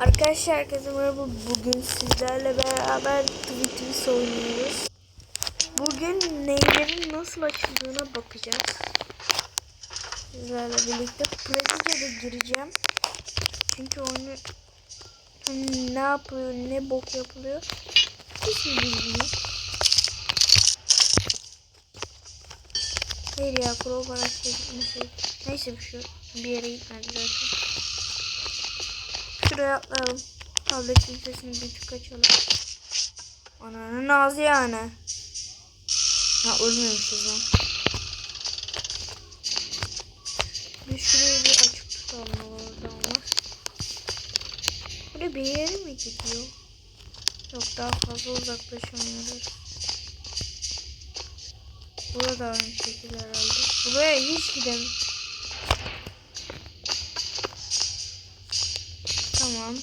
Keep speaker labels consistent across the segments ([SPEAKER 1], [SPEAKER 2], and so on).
[SPEAKER 1] Arkadaşlar herkese merhaba. Bugün sizlerle beraber Twitch oynuyoruz. Bugün neylerin nasıl açıldığına bakacağız. Sizlerle birlikte de gireceğim. Çünkü oyunu hani ne yapıyor, ne bok yapılıyor hiç bilmiyorum. Hayır ya crowbar açacak Neyse bir şey yok. Bir yere gitmedi zaten. Şuraya atlayalım. Tabletin sesini bir tık açalım. Ananın ağzı yani. Ha ölmemişiz lan. Bir şurayı bir açık tutalım orada olmaz. Buraya bir yere mi gidiyor? Yok daha fazla uzaklaşamıyoruz. Burada aynı şekilde herhalde. Buraya hiç gidemem. Tamam.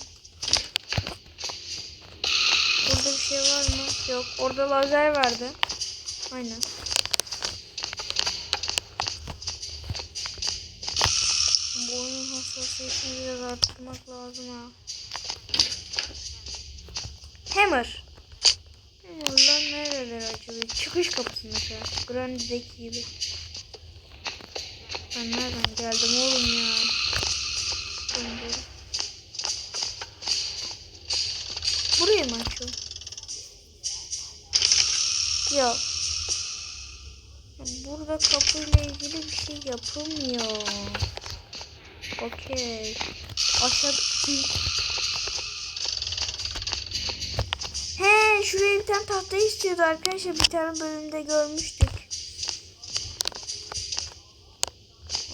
[SPEAKER 1] Burada bir şey var mı? Yok. Orada lazer vardı. Aynen. Bu oyunun hassasiyetini biraz arttırmak lazım ha. Hammer. Hammer'lar nereleri açılıyor? Çıkış kapısı mesela. Granny'deki gibi. Ben nereden geldim oğlum ya? Döndüm. Ya. Burada kapıyla ilgili bir şey yapılmıyor. Okey. Aşağı... He, şuraya bir tane tahta istiyordu arkadaşlar. Bir tane bölümde görmüştük.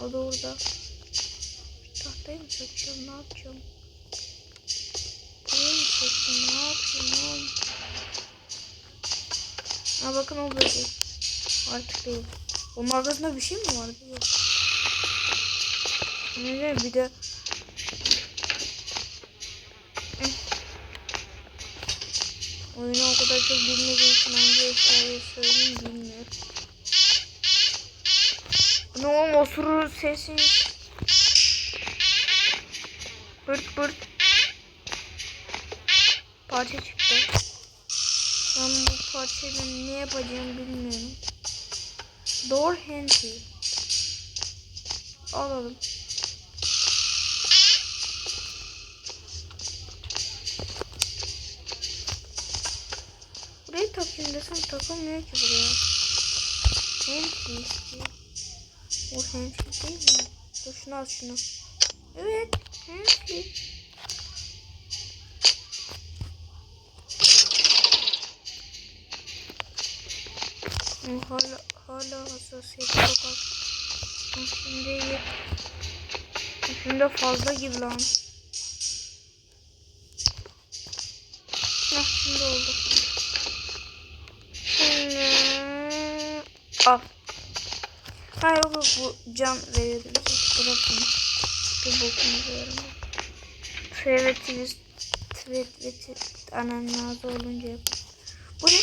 [SPEAKER 1] O da orada. Tahtayı mı çekeceğim? Ne yapacağım? Buraya mı? Ne yapayım oğlum? Ha bakın o böyle. Artık değil. Onun arkasında bir şey mi vardı? Yok. Ne bir de Eh. Oyunu o kadar çok bilmediğim için hangi eşyayı söyleyeyim bilmiyorum. Ne oğlum osurur sesi. Bırt bırt. Parça çıktı. Bu parçayla ne yapacağımı bilmiyorum. Door handle. Alalım. Burayı takayım desem takılmıyor ki buraya. Handle istiyor. O handle değil mi? Dur şunu al şunu. Evet. Handle. Hala hala hassasiyeti çok az. Şimdi iyi. Şimdi fazla gibi lan. Heh, şimdi oldu. Şimdi... Al. Ha yok bu can veriyordu bize. Bırakın. Bir yaramıyor. Treve twist. Tweet tweet. Ağzı olunca yap. Bu ne?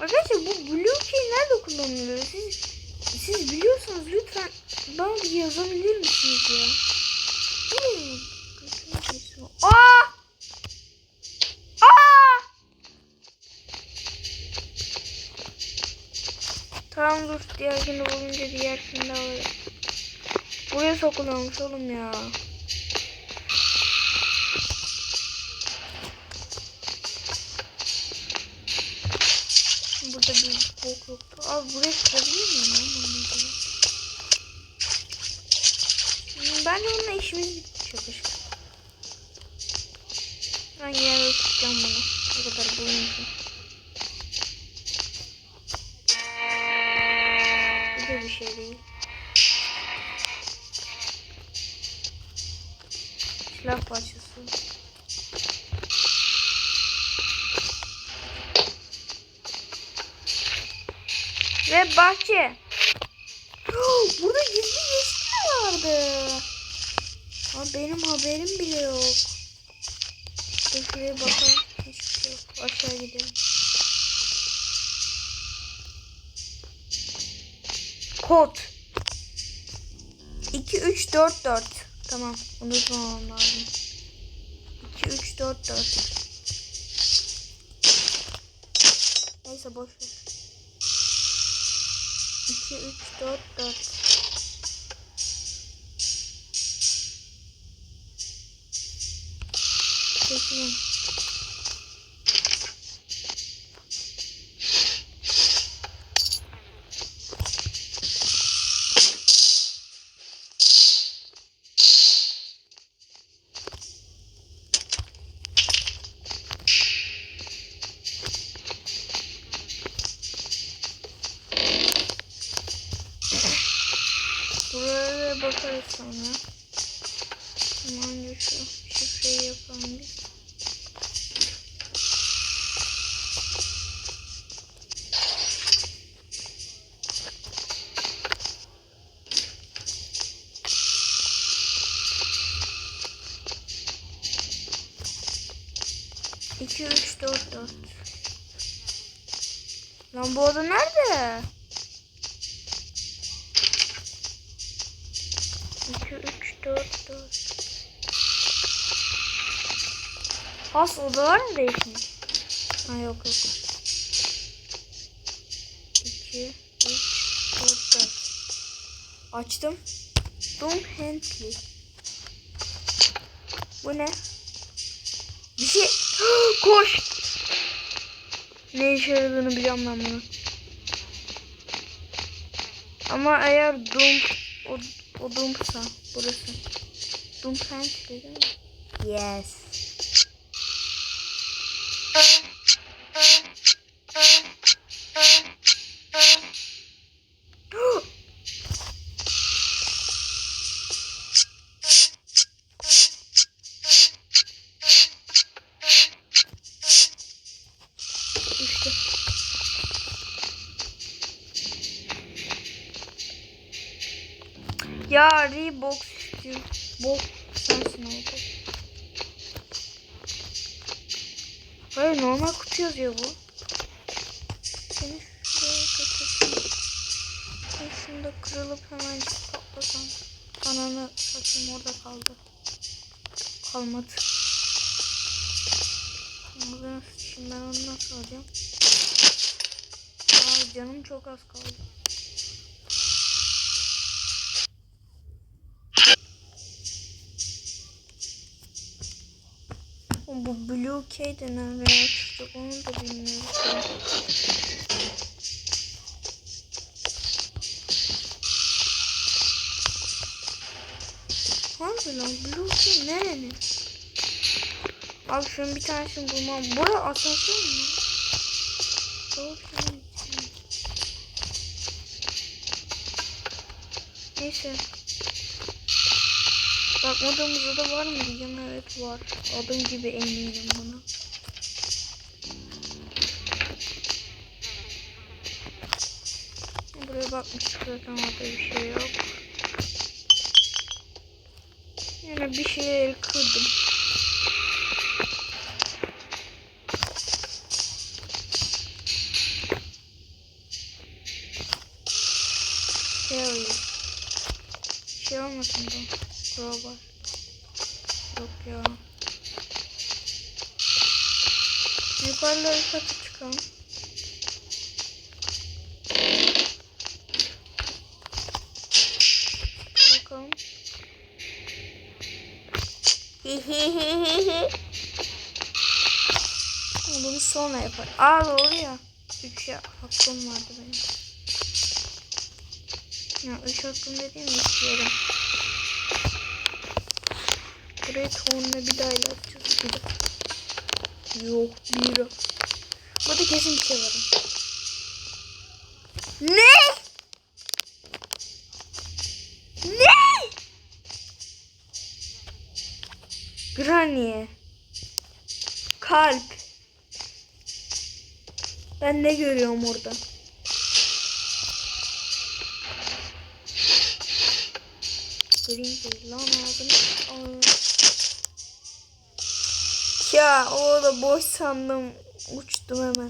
[SPEAKER 1] Arkadaşlar bu blue key nerede kullanılıyor? Siz siz biliyorsanız lütfen bana bir yazabilir misiniz ya? Aa! Aa! Tamam dur diğer günü bulunca diğer günde alırım. Buraya sokuluyormuş oğlum ya. Buraya çıkabilir miyim Bence bununla işimiz Ve bahçe. Burada gizli geçit vardı? Aa, benim haberim bile yok. Dur şuraya bakalım. Hiçbir şey yok. Aşağı gidelim. Kod. 2 3 4 4. Tamam. Unutmamam lazım. 2 3 4 4. Neyse boş ver. 2 3 4 4. bu oda nerede? 2, 3, 4, 4. Has odalar mı değişmiş? Ha yok yok. 2, 3, 4, 4. Açtım. Tom Hentley. Bu ne? Bir şey. Koş. Ne işe yaradığını biliyorum ben bunu. Ama eğer Doom o, o Doom'sa burası. Doom Pantry değil mi? Yes. Ya Reebok istiyor. Bok sensin oldu. Hayır normal kutu yazıyor bu. Seni şuraya götürsün. Ben şunu da kırılıp hemen patlasam. Ananı satayım orada kaldı. Kalmadı. Ağzına sıçayım ben onu nasıl alacağım? Aa canım çok az kaldı. Bu Blue K denen veya çıkacak onu da bilmiyorum. Harbi lan Blue K nerenin? Abi şunun bir tanesini bulmam. Bura asansör mü? Neyse. Bakmadığımızda da var mı diyeceğim. Evet var. Adım gibi eminim buna. Buraya bakmıştık zaten orada bir şey yok. Yine bir şey kırdım. Şey. Şey olmasın bu. Crowbar. Yok ya. Yukarılara katı çıkalım. Bakalım. Bunu sonra yapar. Aa doğru ya. Üç ya hakkım vardı benim. Ya üç hakkım dediğim üç yerim. Bir daha yapacağız. Bir daha. Yok bir. Burada kesin bir şey var. Ne? Ne? Granny. Kalp. Ben ne görüyorum orada? Green lan ağzını. Ya o da boş sandım. Uçtum hemen.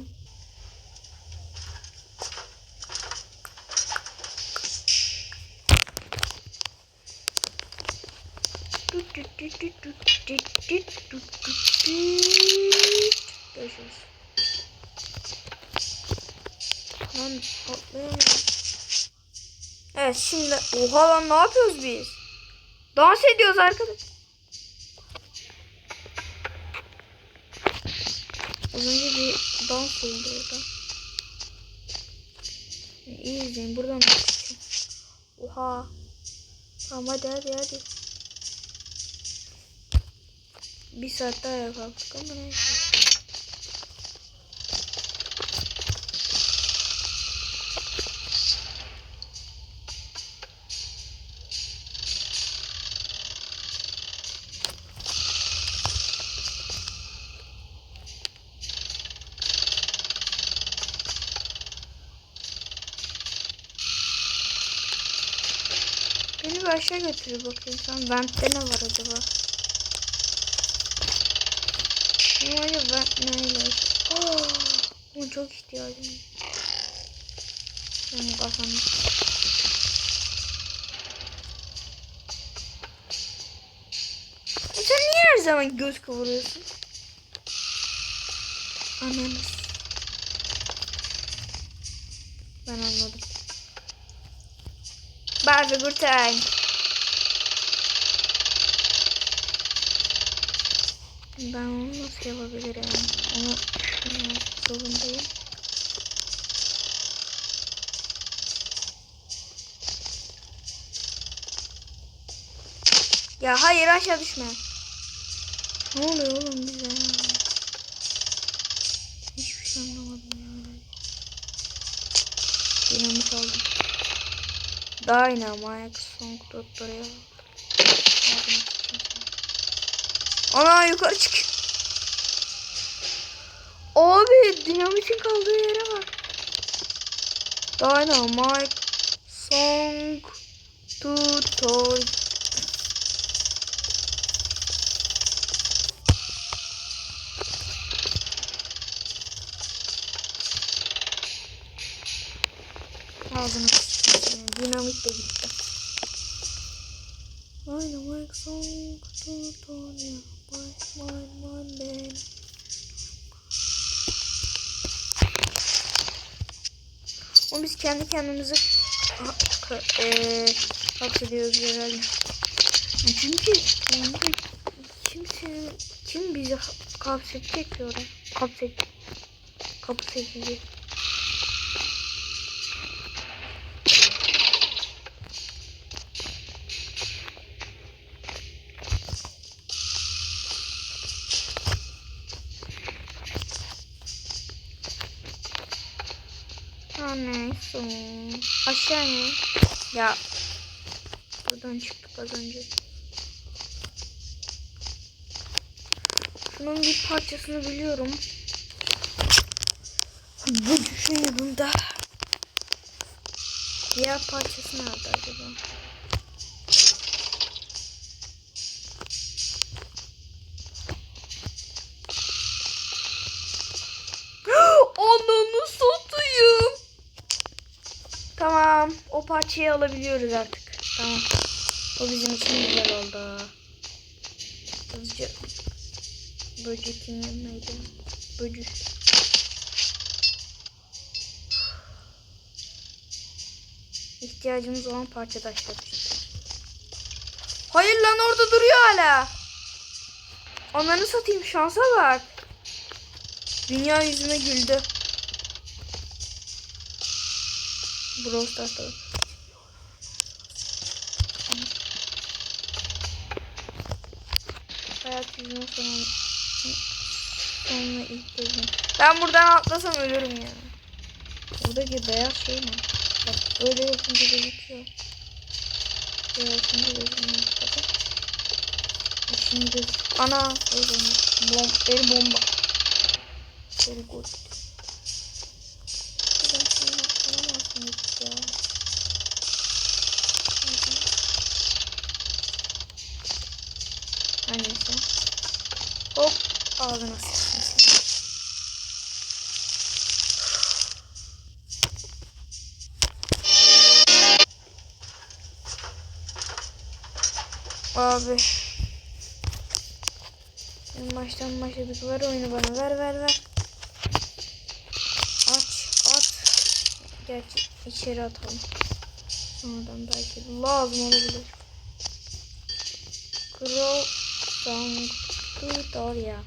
[SPEAKER 1] Görüşürüz. Evet şimdi oha lan ne yapıyoruz biz? Dans ediyoruz arkadaş. Önce bir dans oldu orada. İyi izleyin buradan. Oha. Tamam hadi hadi hadi. Bir saat daha kalktık ama neyse. Aşağı götürür bakayım sen. Vent'te ne var acaba? Ne var ya vent neyle? Oh, buna çok ihtiyacım kafanı. E Sen niye her zaman göz kıvırıyorsun? Ananız. Ben anladım. Barbie good time. Ben onu nasıl yapabilirim? Onu düşünmek zorundayım. Ya hayır aşağı düşme. Ne oluyor oğlum bize ya? Hiçbir şey anlamadım ya. Dinamit aldım. Dynamite Song Doktor'a Ana yukarı çık. Abi dinamitin kaldığı yere bak. Dynamite Song Tutor. Ağzını sıçayım. Dinamit de gitti. Dynamite Song Tutorial. My, kendi kendimizi eee hapsediyoruz herhalde. Çünkü kimse kim bizi ha- hapsedecek oraya? Hapset hapsedecek. Ha neyse. Aşağı in. Ya. Buradan çıktık az önce. Şunun bir parçasını biliyorum. Bu düşünüyorum da. Diğer parçası nerede acaba? Parçayı alabiliyoruz artık. Tamam. O bizim için güzel oldu. Hızlıca böcekin yanındaydı. Böcük. İhtiyacımız olan parça taşlar. Hayır lan orada duruyor hala. Ananı satayım şansa bak. Dünya yüzüme güldü. Brawl Stars'ta. Yüzüme sonra sonra ilk gözüm. Ben buradan atlasam ölürüm ya. Buradaki beyaz şey ne? Bak böyle yapınca gözüküyor. Böyle yapınca gözükmüyor. Bakın. Bak Şimdi göz... Ana! Öyle Bom el bomba. Very good. Abi. En baştan başladık. Ver oyunu bana. Ver ver ver. Aç at. Gerçi içeri atalım. Sonradan belki lazım olabilir. Crow Song Tutorial.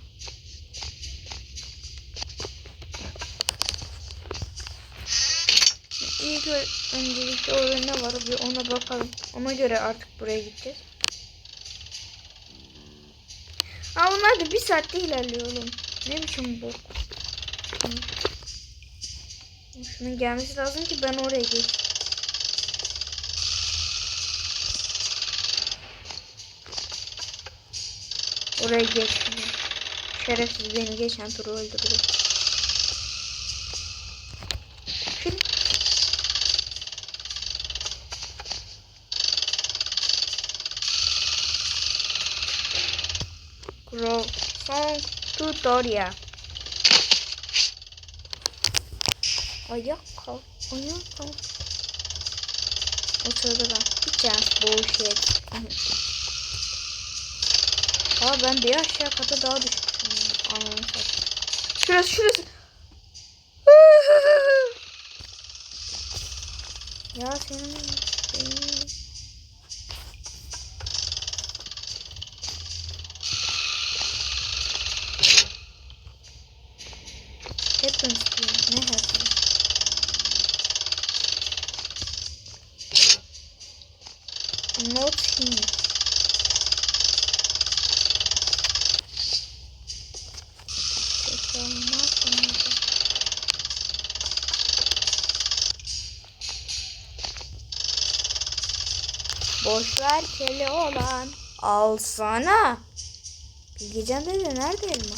[SPEAKER 1] İlk öncelikle orada ne var bir ona bakalım. Ona göre artık buraya gideceğiz. Da bir saatte ilerliyor oğlum. Ne biçim bok. Şunun gelmesi lazım ki ben oraya geçeyim. Oraya geçmiyor. Şerefsiz beni geçen turu öldürdü. Tutorial. Ayak kalk. Ayak kalk. O sırada ben. Chance bullshit. Aa ben bir aşağı kata daha düşmüşüm. Ananı satayım. Şurası şurası. ya senin senin- Happens diyor. Ne happens? Not him. Tekrarlamaz mıydı? Boş ver keli olan. Al sana. Bilgecan dede nerede elma?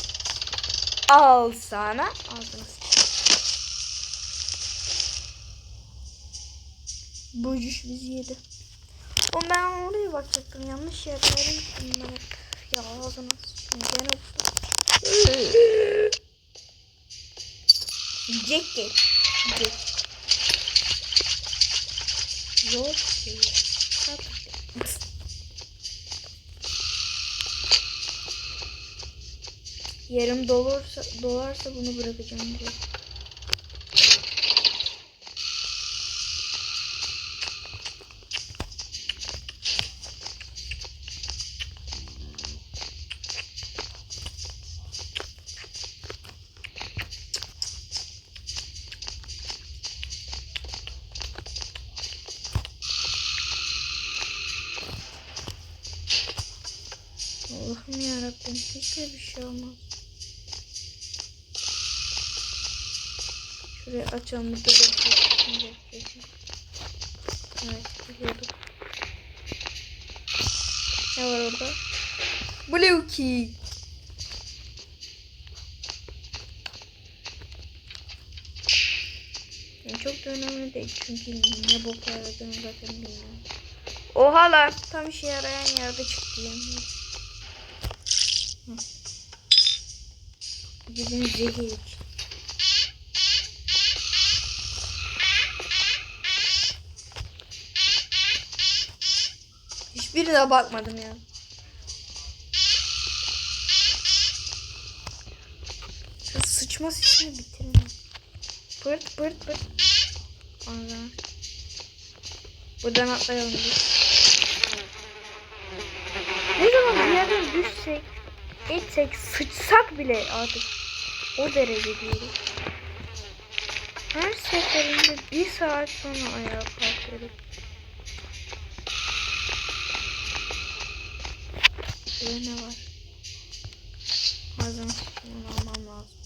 [SPEAKER 1] Al sana. Aldınız. Bocuş bizi yedi. O ben oraya bakacaktım. Yanlış yerlere gittim ben. Ya ağzına sıçtım. Gene Jackie. Jack. Yok. Bak. Yarım dolarsa, dolarsa bunu bırakacağım diyor. Şurayı açalım bir bakayım. Evet biliyordum. Ne var orada? Blue key. Yani çok da önemli değil çünkü ne bok yaradığını zaten bilmiyorum. Oha lan tam işe yarayan yerde çıktı yani. Gidin zehir Hiçbirine bakmadım ya. Şu sıçma sesini bitirin. Pırt pırt pırt. Oradan. Buradan atlayalım biz. Ne zaman bir yerden düşsek, etsek, sıçsak bile artık o derece diyoruz. Her seferinde bir saat sonra ayağa kalkıyoruz. Şurada ne var? Malzeme sıçrayını almam lazım.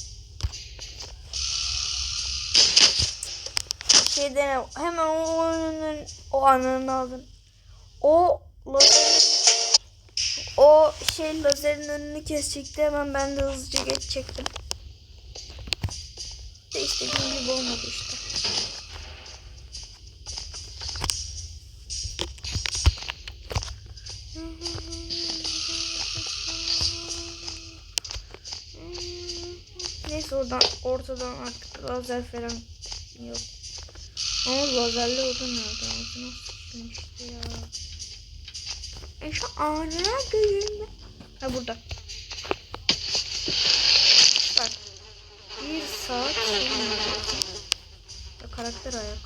[SPEAKER 1] Şeyden hemen o oyunun o anını alın. O lazer o şey lazerin önünü kesecekti hemen ben de hızlıca geçecektim. İstediğim gibi olmadı işte. Neyse oradan ortadan artık lazer falan yok. Ama lazerli oldu nerede? Ağzına sıçtım işte ya. E şu ana gözümde. Ha burada. Bak. Bir saat sonra. Karakter ayağa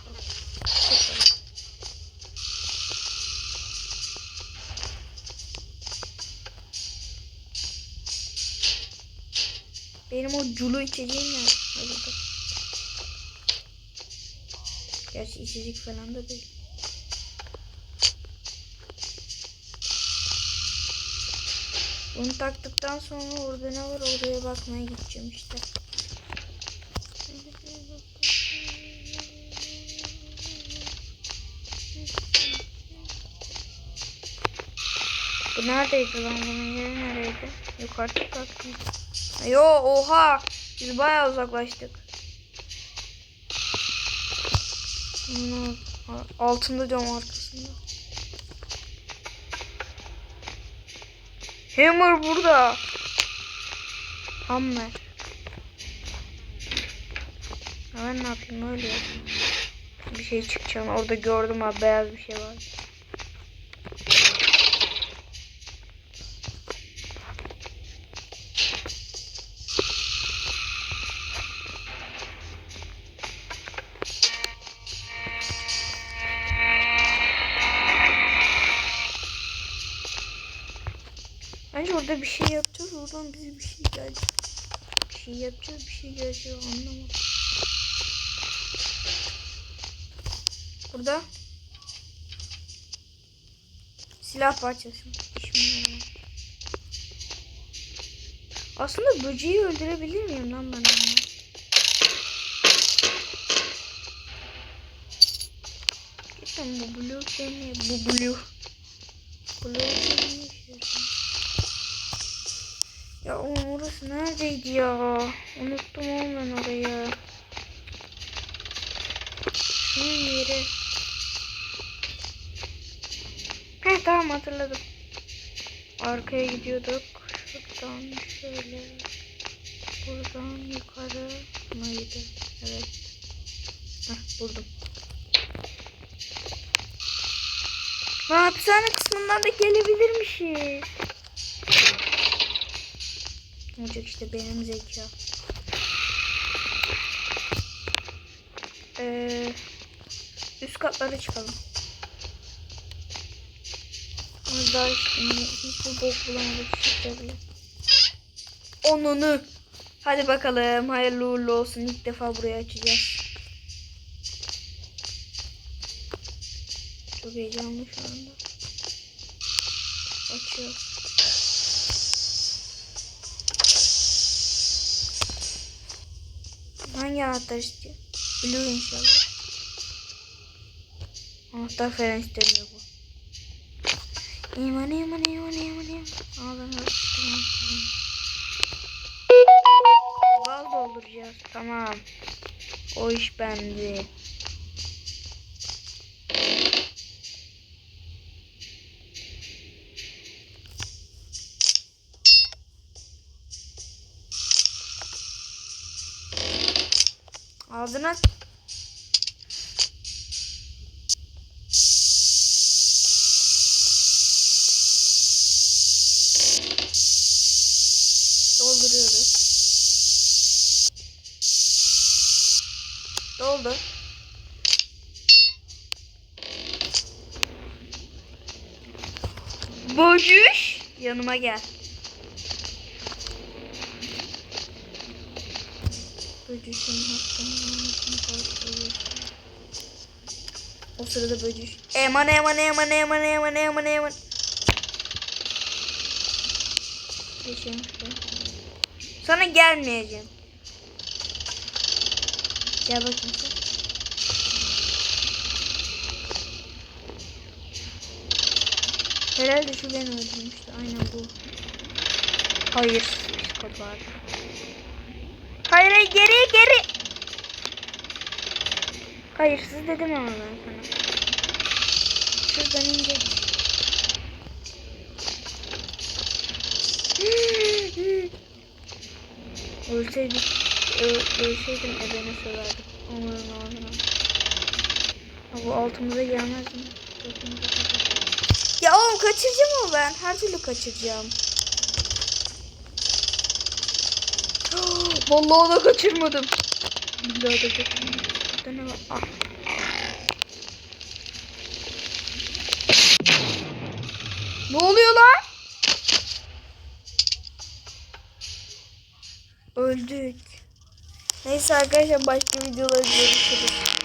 [SPEAKER 1] Benim o culu içeceğim ne? Ha, burada. Gerçi içecek falan da değil. Bunu taktıktan sonra orada ne var oraya bakmaya gideceğim işte. Bu neredeydi lan bunun yeri nereydi? Yukarıda baktım. Yo oha biz bayağı uzaklaştık. Altında cam arkasında. Hammer burada. Hammer. Ben ne yapayım öyle yapayım. Bir şey çıkacağını orada gördüm ha beyaz bir şey var. Bence orada bir şey yapacağız. Oradan bize bir şey gelecek. Bir şey yapacağız. Bir şey gelecek. Anlamadım. Burada silah parçası. Aslında böceği öldürebilir miyim lan ben onu? Gittim bu blue seni. Bu blue. Blue seni yaşıyorsun. Ya oğlum orası neredeydi ya? Unuttum oğlum ben orayı. Şunun yeri. Heh tamam hatırladım. Arkaya gidiyorduk. Şuradan şöyle. Buradan yukarı mıydı? Evet. Heh buldum. Ha, hapishane kısmından da gelebilirmişiz. Olacak işte benim zeka. Ee, üst katlara çıkalım. Ama daha hiç, hiçbir bok bulamadık işte bile. Onunu. Hadi bakalım. Hayırlı uğurlu olsun. İlk defa burayı açacağız. Çok heyecanlı şu anda. Açıyoruz. Anahtar istiyor? Blue inşallah. Anahtar falan istemiyor bu. İman iman iman iman iman. Öptüm. Val dolduracağız. Tamam. O iş bende. Ağzına dolduruyoruz. Doldu. Bojuş yanıma gel. Böcüşün hakkını O sırada böcüş. Eman eman eman eman eman eman eman. Sana gelmeyeceğim. Gel bakayım sen. Herhalde şu beni öldürmüştü. Aynen bu. Hayır. Psikopat. Hayır hayır geri geri. Hayırsız dedim ama ben sana. Şuradan ince. Ölseydik. Ö- ölseydim ebene söverdim. Onların ağzına. Bu altımıza gelmez mi? Ya oğlum kaçıracağım ama ben. Her türlü kaçıracağım. Vallahi da kaçırmadım. Billahi da kaçırmadım. Burada ne var? Ah. Ne oluyor lan? Öldük. Neyse arkadaşlar başka videolarda görüşürüz.